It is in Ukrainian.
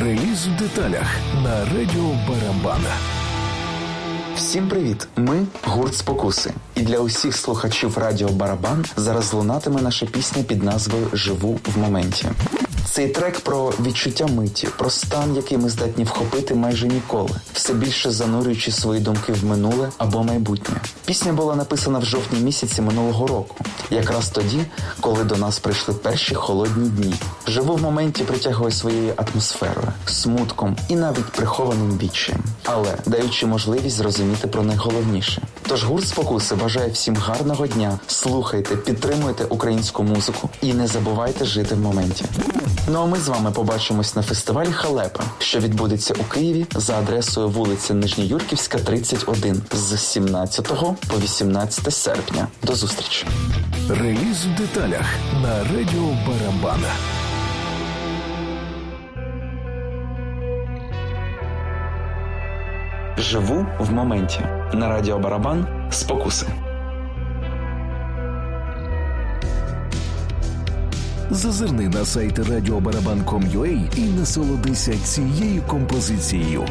Реліз в деталях на радіо Барабана. Всім привіт! Ми гурт Спокуси. І для усіх слухачів радіо Барабан зараз лунатиме наша пісня під назвою Живу в моменті. Цей трек про відчуття миті, про стан, який ми здатні вхопити майже ніколи, все більше занурюючи свої думки в минуле або майбутнє. Пісня була написана в жовтні місяці минулого року, якраз тоді, коли до нас прийшли перші холодні дні. Живу в моменті притягує своєю атмосферою, смутком і навіть прихованим відчаєм, але даючи можливість зрозуміти про найголовніше. Тож гурт спокуси бажає всім гарного дня. Слухайте, підтримуйте українську музику і не забувайте жити в моменті. Ну а ми з вами побачимось на фестивалі Халепа, що відбудеться у Києві за адресою вулиця Нижньоюрківська, 31 з 17 по 18 серпня. До зустрічі! Реліз в деталях на радіо Барабана. Живу в моменті на радіо Барабан спокуси. Зазирни на сайт радіобарабан.com.ua і насолодися цією композицією.